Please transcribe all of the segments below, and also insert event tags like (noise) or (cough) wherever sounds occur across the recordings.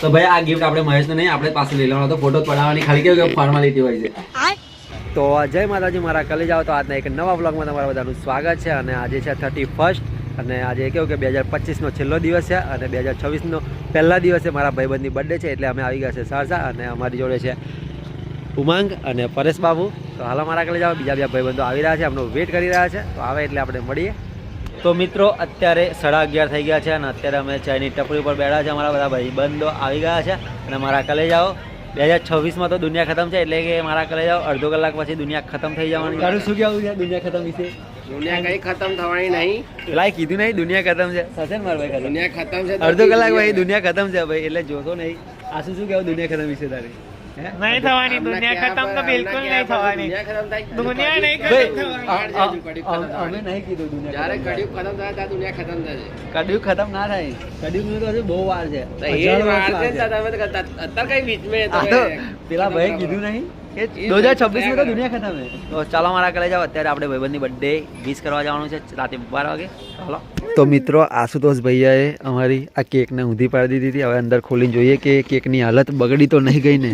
તો ભાઈ આ ગિફ્ટ આપણે મહેશને નહીં આપણે પાસે લઈ લેવાનો હતો ફોટો પડાવવાની ખાલી કેવું ફોર્માલિટી હોય છે. તો જય માતાજી મારા કલેજાઓ તો આજના એક નવા બ્લોગમાં તમારા બધાનું સ્વાગત છે અને આજે છે થર્ટી ફર્સ્ટ અને આજે કેવું કે બે હજાર પચીસનો છેલ્લો દિવસ છે અને બે હજાર છવ્વીસનો પહેલા દિવસે મારા ભાઈબંધની બર્થડે છે એટલે અમે આવી ગયા છે સારસા અને અમારી જોડે છે ઉમાંગ અને પરેશ બાબુ તો હાલ મારા કલે જાઓ બીજા બીજા ભાઈબંધો આવી રહ્યા છે એમનો વેઇટ કરી રહ્યા છે. તો આવે એટલે આપણે મળીએ. તો મિત્રો અત્યારે સાડા અગિયાર થઈ ગયા છે અને અત્યારે અમે ચાઈની ટપરી ઉપર બેઠા છે. અમારા બધા ભાઈબંધો આવી ગયા છે અને મારા કલેજાઓ. બે હજાર છવ્વીસમાં તો દુનિયા ખતમ છે એટલે કે મારા કલેજાઓ અડધો કલાક પછી દુનિયા ખતમ થઈ જવાની તારું શું કહેવું છે દુનિયા ખતમ વિશે? દુનિયા કઈ ખતમ થવાની નહીં. પેલા કીધું નહીં દુનિયા ખતમ છે. થશે ને ભાઈ દુનિયા ખતમ છે અડધો કલાક ભાઈ દુનિયા ખતમ છે ભાઈ એટલે જોશો નહીં. આ શું શું કહેવું દુનિયા ખતમ વિશે તારે? નહીં થવાની દુનિયા ખતમ તો બિલકુલ નહીં થવાની. દુનિયા થાય? દુનિયા નહીં ખતમ થવાની. કડિયુગ અમે નહીં કીધું દુનિયા જ્યારે ખતમ કડિયુગ ખતમ થાય ત્યારે દુનિયા ખતમ થશે. કડિયુગ ખતમ ના થાય. કડિયુગનું તો હજુ બહુ વાર છે. એ વાર છે વાર ને તો તમે અત્યારે કઈ બીચ મેં પેલા ભાઈ કીધું નહીં. દો હજાર છવ્વીસમાં તો દુનિયા ખતમ છે તો ચાલો મારા કલે જાઓ. અત્યારે આપણે ભાઈબંધની બર્થડે વિશ કરવા જવાનું છે. રાતે બાર વાગે. ચાલો. તો મિત્રો આશુતોષ ભૈયાએ અમારી આ કેકને ઊંધી પાડી દીધી હતી. હવે અંદર ખોલીને જોઈએ કે કેકની હાલત બગડી તો નહીં ગઈ ને?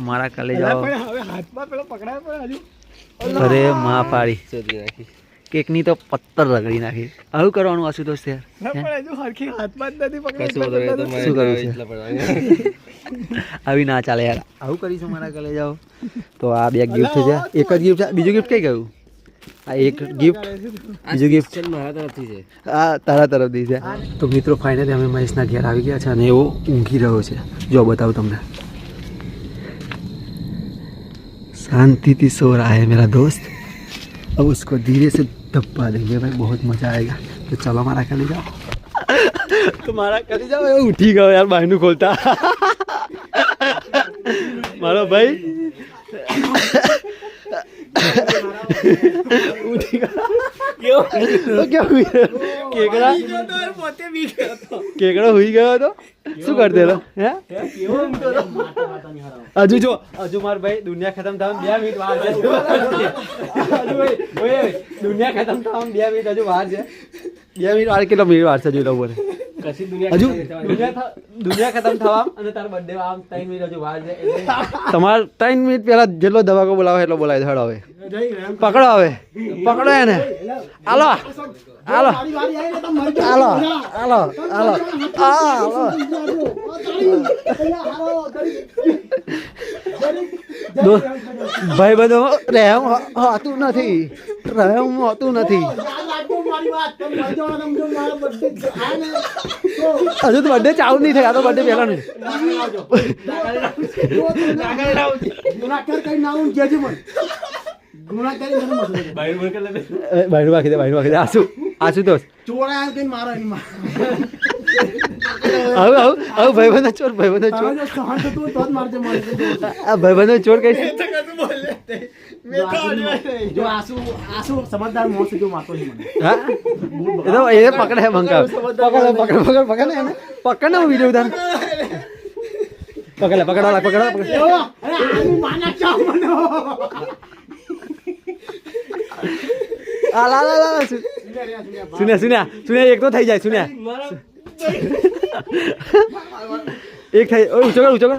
અમારા કલે જાઓ. હવે હાથમાં પેલો પકડાય પણ હજુ. અરે માં પાડી. કેકની તો પત્તર રગડી નાખી આવું કરવાનું આશુતોષ છે ના, હે? પણ હજુ હરખી હાથમાં જ નથી પકડાય શું કરવું છે આવી ના ચાલે યાર આવું કરીશું મારા કલે જાઓ તો આ બે ગિફ્ટ છે એક જ ગિફ્ટ છે બીજું ગિફ્ટ કઈ ગયું આ એક ગિફ્ટ બીજું ગિફ્ટ મારા તરફથી છે આ તારા તરફથી છે તો મિત્રો ફાઇનલી અમે મહેશના ઘેર આવી ગયા છે અને એવો ઊંઘી રહ્યો છે જો બતાવું તમને शांति सो रहा है मेरा दोस्त अब उसको धीरे से डब्बा देंगे भाई बहुत मज़ा आएगा तो चलो हमारा कर जाओ तुम्हारा कर जाओ उठी गया यार बाहनू खोलता मारो भाई उठी गया तो क्या हुई केकड़ा केकड़ा हुई गया तो શું કરતેલો હે? હજુ જો હજુ માર ભાઈ દુનિયા ખતમ થવા બે મિનિટ વાર છે. હજુ ભાઈ, ઓય, ઓય, દુનિયા ખતમ થવા બે મિનિટ હજુ વાર છે. બે મિનિટ વાર કેટલો મિનિટ વાર છે જોઈ લો બોલે હજુ દુનિયા થ- દુનિયા ખતમ થવા? (laughs) અને તારો બર્થડે આમ ત્રણ મિનિટ હજુ વાર છે એટલે તમારે મિનિટ પહેલા જેટલો દવાકો બોલાવે એટલો બોલાય હેડો હવે. પકડો હવે. પકડો એને. હાલો. હાલો. મારી વારી આવી ને તો મરી જાઓ. હાલો. હાલો. હાલો. હાલો. ભાઈ બધો રહેમ હોતું નથી. રહેમ હોતું નથી. હજુ તો બર્થડે ચાલુ નહીં થાય આ તો બર્થડે પહેલા નહીં. ભાઈનું બાકી દે બાકી દે. આસુ આસુ તો હવે હવે ભાઈબંધો ચોર ભાઈબંધો ચોર. ભાઈબંધો ચોર કઈ જો આસુ આસુ સમજદાર મોસ જો માતો છે મને. હા? એ તો એ પકડે હે બંકા પકડ પકડ પકડ પકડ એને. પકડ ને વીડિયો ઉધાર. પકડ લે પકડ લે પકડ પકડ એવો, અરે આની માના ચા મને આ લા લા લા સુ- સુન્યા સુન્યા સુન્યા એક તો થઈ જાય સુન્યા. એક થઈ ઓ ઊંચો કર ઊંચો કર.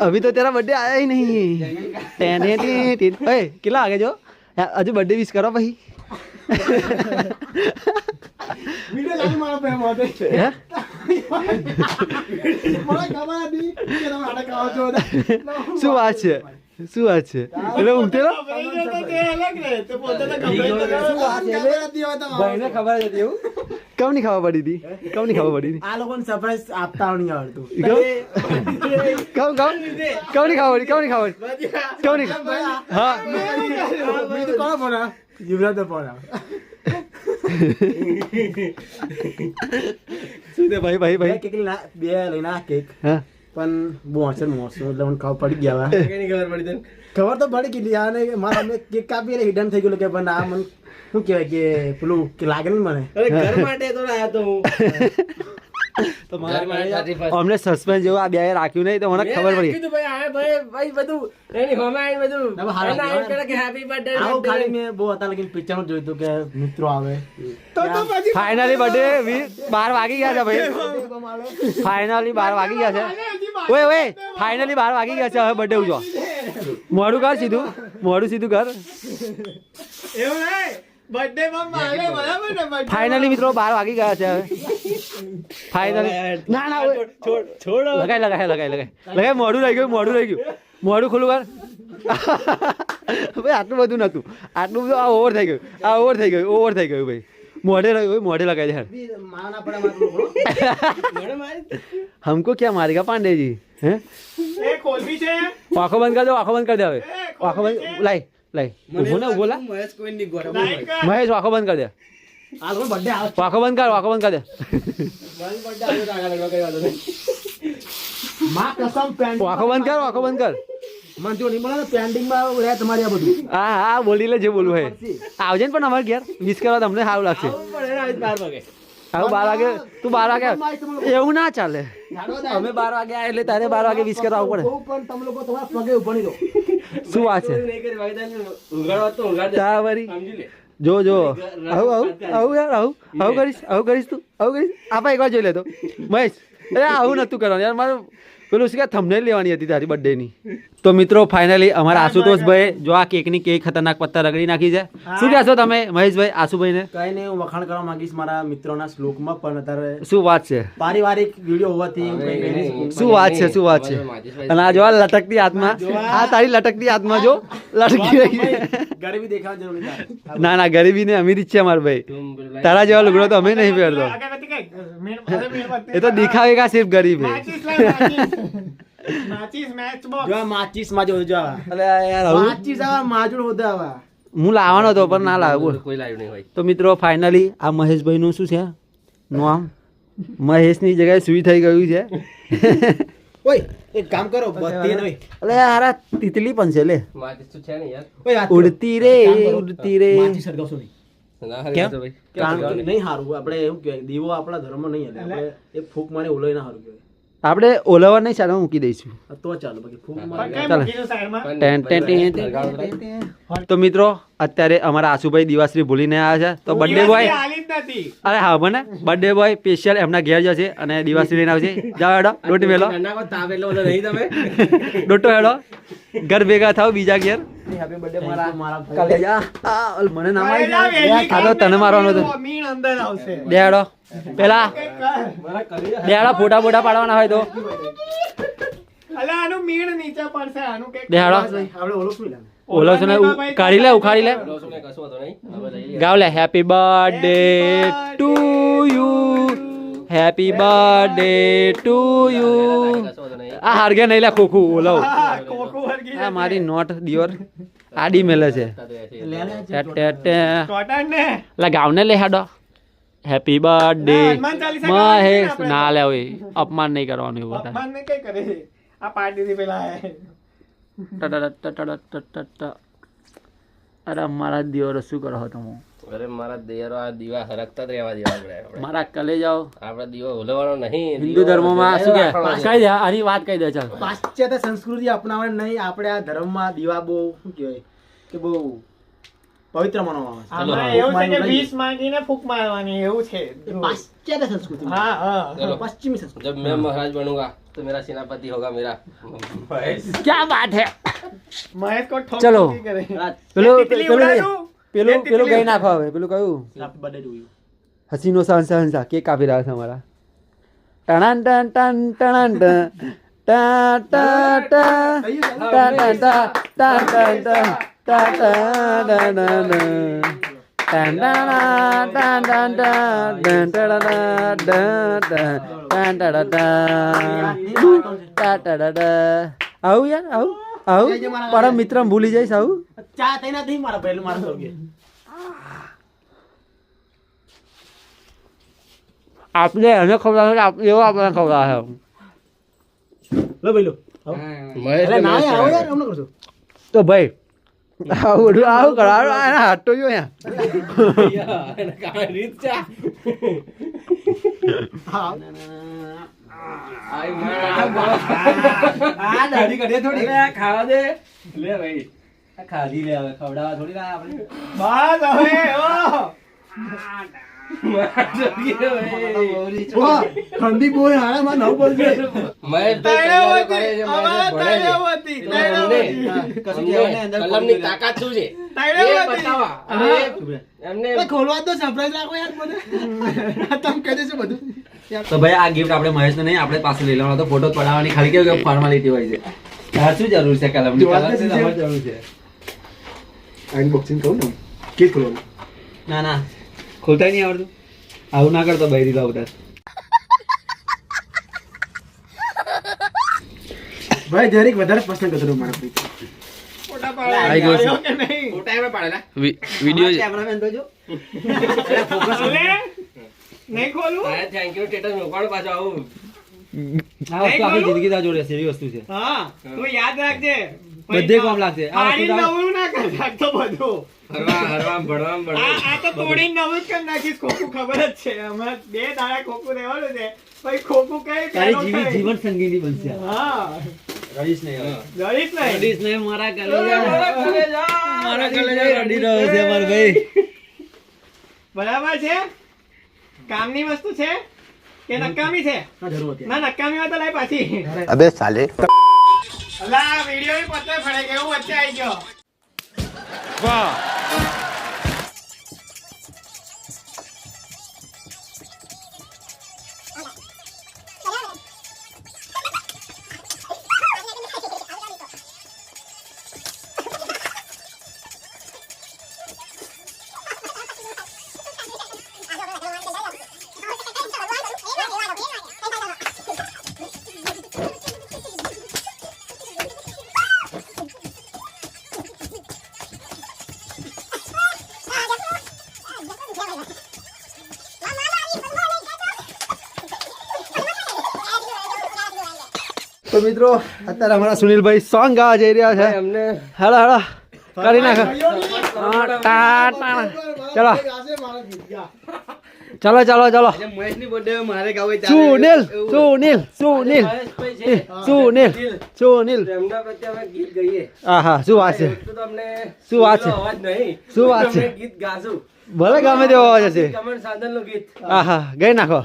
अभी तो तेरा बर्थडे आया ही नहीं है टेन टेन टेन ओए किला आगे जो हजू बर्थडे विश करो भाई વિડિયો લાગી મારો પ્રેમ હોતે હે? મને ખબર હતી કે તમે આડા ખાઓ છો શું વાત છે શું વાત છે? એટલે ઊંઘતેલો ભાઈને ખબર હતી એવું? કમ પડી હતી. કમ ખાવા પડી હતી. આ લોકોને સરપ્રાઈઝ આપતા નહીં આવડતું. કમ? કમ કમ? ખાવા પડી કમ ખાવા પડી. કમ નહીં હા. બીજું કોણ ફોન યુવરાજ ફોન શું છે ભાઈ ભાઈ ભાઈ? કેક બે લઈને આ કેક. હા. પણ મોસમ મોસમ એટલે મને ખબર પડી ગયા હવે. કઈ ખબર પડી તને? ખબર તો પડી ગઈ ને મારા અમે કેક કાપી એટલે હિડન થઈ ગયું કે પણ આ મને શું કહેવાય કે પેલું કે લાગે ને મને? અરે ઘર માટે તો આયા તો હું. અમને સસ્પેન્સ જેવું આ બે રાખ્યું નહીં તો મને ખબર પડી. કીધું ભાઈ આ ભાઈ ભાઈ બધું એની હોમે આવીને બધું. ના, કે આવું ખાલી મેં બહુ હતા પિક્ચર જોયું કે મિત્રો આવે. ફાઇનલી બર્થડે બાર વાગી ગયા છે ભાઈ. (laughs) ફાઇનલી બાર વાગી ગયા છે. ઓય ઓય ફાઇનલી બાર વાગી ગયા છે હવે બર્થડે ઉજો મોડું કર સીધું મોડું સીધું કર. ફાઇનલી મિત્રો બાર વાગી ગયા છે હવે. ફાઇનલી ના ના છોડ લગાય લગાય લગાય લગાય. લગાય મોડું રહી ગયું મોડું રહી ગયું. મોડું ખુલ્લું કર. ભાઈ આટલું બધું નતું. આટલું બધું આ ઓવર થઈ ગયું. આ ઓવર થઈ ગયું ઓવર થઈ ગયું ભાઈ. મોढ़े लगे मोढ़े लगा यार मारना हमको क्या मारेगा पांडे जी हैं आंखों बंद कर दो आंखों बंद कर दे आंखों बंद लाई लाई उभो ना उभो ला महेश आंखों बंद कर दे आंखों बंद कर आंखों बंद कर दे आंखों बंद कर आंखों बंद कर તો નહીં. મળે પેન્ડિંગમાં રહે તમારી આ બધું. હા હા બોલી લે જે બોલવું હે. આવજે ને પણ અમારે ઘેર. વિશ કરવા તમને સારું લાગશે. આવું પડે ને આજ બાર વાગે. તું બાર વાગે? એવું ના ચાલે. અમે બાર વાગે એટલે તારે બાર વાગે વીસ કરવા આવવું બહુ પણ તમે લોકો તમારા પગે ઊભા નહીં પડે શું વાત છે. તા વરી. જો જો. આવું આવું આવું યાર આવું. આવું કરીશ આવું કરીશ તું. આવું કરીશ. આપા એકવાર જોઈ લેતો મહેશ અરે આવું નતું કરવાનું યાર. મારે પેલું શું કે થંબનેલ લેવાની હતી તારી બર્થડેની તો મિત્રો ફાઇનલી અમારા આશુતોષભાઈ જો આ કેકની કેક ખતરનાક પત્તા રગડી નાખી છે. શું કહેશો તમે મહેશભાઈ આશુભાઈને? કઈ નહીં હું વખાણ કરવા માંગીશ મારા મિત્રોના શ્લોકમાં પણ અત્યારે શું વાત છે? પારિવારિક વીડિયો હોવાથી. શું વાત છે શું વાત છે? અને આ જો આ લટકતી હાથમાં આ. તારી લટકતી હાથમાં જો લટકી રહી છે. ગરીબી દેખાવા જરૂરી ના ના ગરીબી ને અમીરી જ છે અમાર ભાઈ. તારા જેવા લુગડો તો અમે નહીં પહેરતો. એ તો દિખાવે કા સિર્ફ ગરીબ હે જો આ માચીસમાં જો જો અલે યાર માચીસ આવા માજૂર હોતા આવા. હું લાવવાનો હતો પણ ના લાવ્યો કોઈ લાવ્યું નહીં હોય. તો મિત્રો ફાઇનલી આ મહેશભાઈનું શું છે? નામ? મહેશની જગ્યાએ સુઈ થઈ ગયું છે. ઓય એક કામ કરો બત્તી નહીં. અલે યાર તિતલી પણ છે લે. માચીસ તો છે ને યાર? ઓય ઉડતી રે ઉડતી રે. માચીસ સળગાવશો નહીં. આપણે ઓલવા નહીં સાઈડમાં મૂકી દઈશું. તો મિત્રો અત્યારે અમારા આશુભાઈ દિવાશ્રી ભૂલીને આવ્યા છે. તો બર્થડે બોય અરે હા મને. બર્થડે બોય સ્પેશિયલ એમના ઘેર જશે અને દિવાશ્રી લઈને આવશે. જાઓ હેડો ડોટી વેલો ડોટો હેડો ઘર ભેગા થાવ બીજા ઘેર. તને મારવાનો હતો. પેલા દેડો ફોટા ફોટા પાડવાના હોય તો. કાઢી લે ઉખાડી લે. ગાવ લે happy birthday to you happy birthday to you નહીં. આ હારગે નહીં લે ખોખું ઓલો આ મારી નોટ દિયોર. આડી મેલે છે. લે ગાવને લે હાડો. હેપી બર્થડે મહેશ ના લે ઓય અપમાન નહીં કરવાનું એવું બધા ટ ટ ટ ટ ટ ટ. અરે મારા દિયોર શું કરો તમે? અરે મારા દેરો આ દીવા હરકતા જ રહેવા દેવા પડે આપણે. મારા કલે જાઓ આપણા દીવો ઓલવવાનો નહીં હિન્દુ ધર્મમાં શું કે રાખવાનો છે. કહી દે આની વાત કહી દે ચાલ પાશ્ચાત્ય સંસ્કૃતિ અપનાવવાની નહીં આપણે આ ધર્મમાં દીવા બહુ શું કહેવાય કે બહુ પવિત્ર માનવામાં આવે ચલો. છે. આમાં એવું છે કે વીસ માંગીને ફૂંક મારવાની એવું છે એ પાશ્ચાત્ય સંસ્કૃતિ હા હા ચલો. પશ્ચિમી સંસ્કૃતિ जब मैं महाराज बनूंगा तो मेरा सेनापति होगा मेरा महेश ક્યાં વાત હે મહેશ को ठोक ચલો. ठोकी करे પેલું પેલું કઈ નાખો હવે પેલું કયું. હસીનો સહનસા હંસા કેક કાપી રહ્યા છે અમારા ટણાન ટન ટન ટણાન ટન ટા ટા ટા ટા ટા ટા ટા ટા ટાણા, ટા. ટા ટા. આવું યાર આવું આવું પરમ મિત્ર ભૂલી જઈશ આવું ચા તઈ નથી પહેલું માણસ કે આપણે એને ખવડાવે આપણે એવો આપણે ખવડાવે લો ભાઈ લો. તો ભાઈ આવું કરાવો એને હાટો જો રીત ખાવા દે. લે ભાઈ. ખાધી લે હવે ખવડાવવા થોડી ના આપણે. બસ હવે ઓ ઠંડી બહુ હારા માં નવ તાકાત શું છે? ખોલવા સરપ્રાઈઝ રાખો યાર મને. આ તમે કહી દેશો બધું. તો ભાઈ આ ગિફ્ટ આપણે મહેશ નહીં આપણે પાસે લઈ લેવાનો તો ફોટો પડાવવાની. ખાલી કેવું કે ફોર્માલિટી હોય છે. શું જરૂર છે કલમની? કલમ જરૂર છે? અનબોક્સિંગ કહું ને કે ખોલવાનું? ના ના. ખોલતા નહીં આવડતું? આવું ના કરતો બૈરી તો આવતા ભાઈ જરીક વધારે પસંદ કરતો મારા ભાઈ. ફોટા આઈ ગયો છે. પાડ્યો કે નહીં? ફોટા એમાં પાડેલા. વિડિયો કેમેરામેન તો જો. અલે, નહીં ખોલું? તારે થેન્ક યુ સ્ટેટસ મૂકવાનું પાછું આવું. આ વસ્તુ જિંદગી દાજો રહેશે એવી વસ્તુ છે. હા તું યાદ રાખજે. બધે કામ લાગશે. આ પાડીને વસ્તુ નવરું ના કર નાખતો બધું. હરવા હરવા ભણવા ભણવા આ તો તોડીને નવું જ કરી નાખીશ ખોખું ખબર જ છે. હમણાં બે દાડા ખોખું રહેવાનું છે. પછી ખોખું કઈ તારી જીવી જીવન સંગીની બનશે. હા. રહીશ નહીં હવે. નહીં? રડીશ નહીં મારા મારા કલેજા. મારા કલેજા રડી રહ્યો છે મારો ભાઈ. બરાબર છે? કામની વસ્તુ છે કે નકામી છે? ના જરૂર હતી. ના નકામી તો લાય પાછી. અબે સાલે. અલા વિડિયો પત્તે ફળે કેવું વચ્ચે આવી ગયો? તો મિત્રો અત્યારે અમારા સુનિલભાઈ સોંગ ગાવા જઈ રહ્યા છે. અમને હેલો હેલો કરી નાખો. હા. ચલો. ચલો ચલો ચલો. સુનિલ સુનિલ સુનિલ. સુનિલ સુનિલ. હા આહા શું વાત છે? શું વાત છે? શું વાત છે? ગીત ગાશું. ભલે ગમે તેવો અવાજ હશે. ગીત. આહા ગઈ નાખો.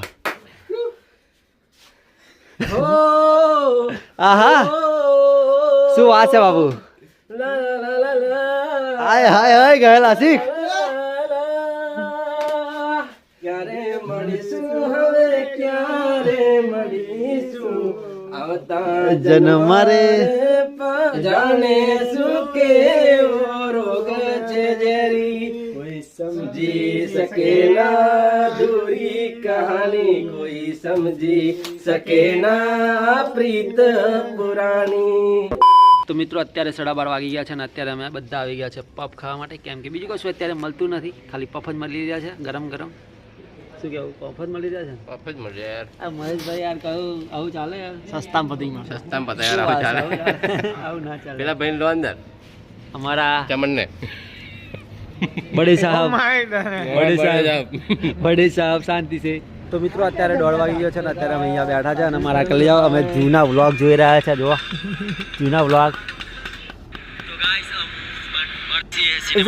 હો. આહા. શું વાત છે બાબુ? હાય હાય હાય ગયેલા શીખ. ક્યારે મળીશું હવે ક્યારે મળીશું? આવતા જન્મ રે. જાણે શું કેવો રોગ છે જેરી કોઈ સમજી શકે ના દૂરી કહાની કોઈ સમજી શકે ના પ્રીત પુરાણી. તો મિત્રો અત્યારે સાડા બાર વાગી ગયા છે અને અત્યારે અમે બધા આવી ગયા છે પફ ખાવા માટે. કેમ કે બીજું કશું અત્યારે મળતું નથી. ખાલી પફ જ મળી રહ્યા છે ગરમ ગરમ. શું કેવું? પફ જ મળી રહ્યા છે? પફ જ મળે યાર. આ મહેશભાઈ યાર કહ્યું આવું ચાલે યાર? સસ્તામાં પતી માં સસ્તામાં પતા યાર આવું ચાલે. આવું ના ચાલે. પેલા ભાઈ લો અંદર. અમારા ચમનને. બડે સાહેબ માય બડે સાહેબ (laughs) બડે સાહેબ શાંતિ છે તો મિત્રો અત્યારે દોઢ વાગી ગયો છે ને અત્યારે અમે અહીંયા બેઠા છે અને મારા કલ્યાણ અમે જૂના વ્લોગ જોઈ રહ્યા છે જો જૂના વ્લોગ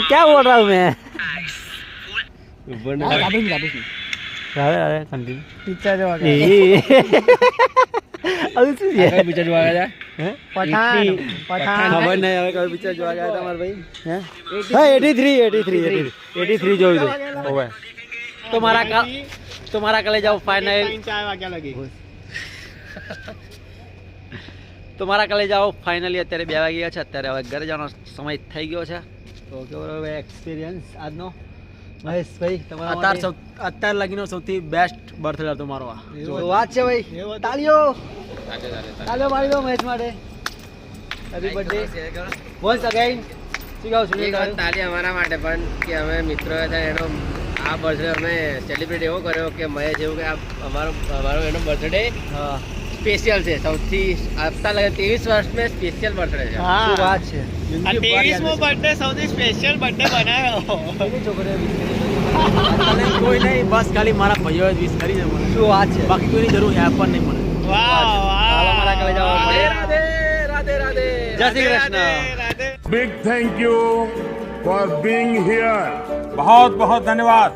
क्या बोल रहा हूँ मैं अरे अरे कंटिन्यू પિક્ચર જોવા એ હવે શું છે પિક્ચર જોવા ગયા હે? પઠાણ પઠાણ. ખબર નહીં હવે કયો પિક્ચર જોવા ગયા તમારા ભાઈ? હે? હા eighty three eighty three eighty three જોયું હતું ઓવે. તો મારા કા તો મારા કાલે જાઓ ફાઇનલ ચાર વાગ્યા લગી. (laughs) તો મારા કાલે જાઓ ફાઇનલી અત્યારે બે વાગ્યા છે. અત્યારે હવે ઘરે જવાનો સમય થઈ ગયો છે. તો કેવો રહ્યો એક્સપિરિયન્સ આજનો? મહેશભાઈ તમારા અત્યાર? સૌ- અત્યાર લગીનો સૌથી બેસ્ટ બર્થડે હતો મારો આ. વાત છે ભાઈ. તાળીઓ. તાળીઓ મારી દો મેચ માટે. હેપી બર્થડે વન્સ અગેન શું કહું એક વાત તાલી અમારા માટે પણ કે અમે મિત્રો હતા એનો આ બર્થડે અમે સેલિબ્રેટ એવો કર્યો કે મહેશ જેવું કે આ અમારો અમારો એનો બર્થડે સ્પેશિયલ છે. સૌથી આપતા લગે ત્રેવીસ વર્ષ મેં સ્પેશિયલ બર્થડે છે. હા. વાત છે? ત્રેવીસમો બર્થડે સૌથી સ્પેશિયલ બર્થડે બનાવ્યો. છે. કોઈ નહીં બસ ખાલી મારા ભાઈઓએ વિશ કરી છે મને. શું વાત છે? બાકી કોઈની જરૂર છે પણ નહીં મને. વાહ હાલો, મારા કલે જાઓ. વાહ રાધે, રાધે રાધે જય Shri Krishna Radhe, Radhe. Big thank you for being here. बहुत बहुत धन्यवाद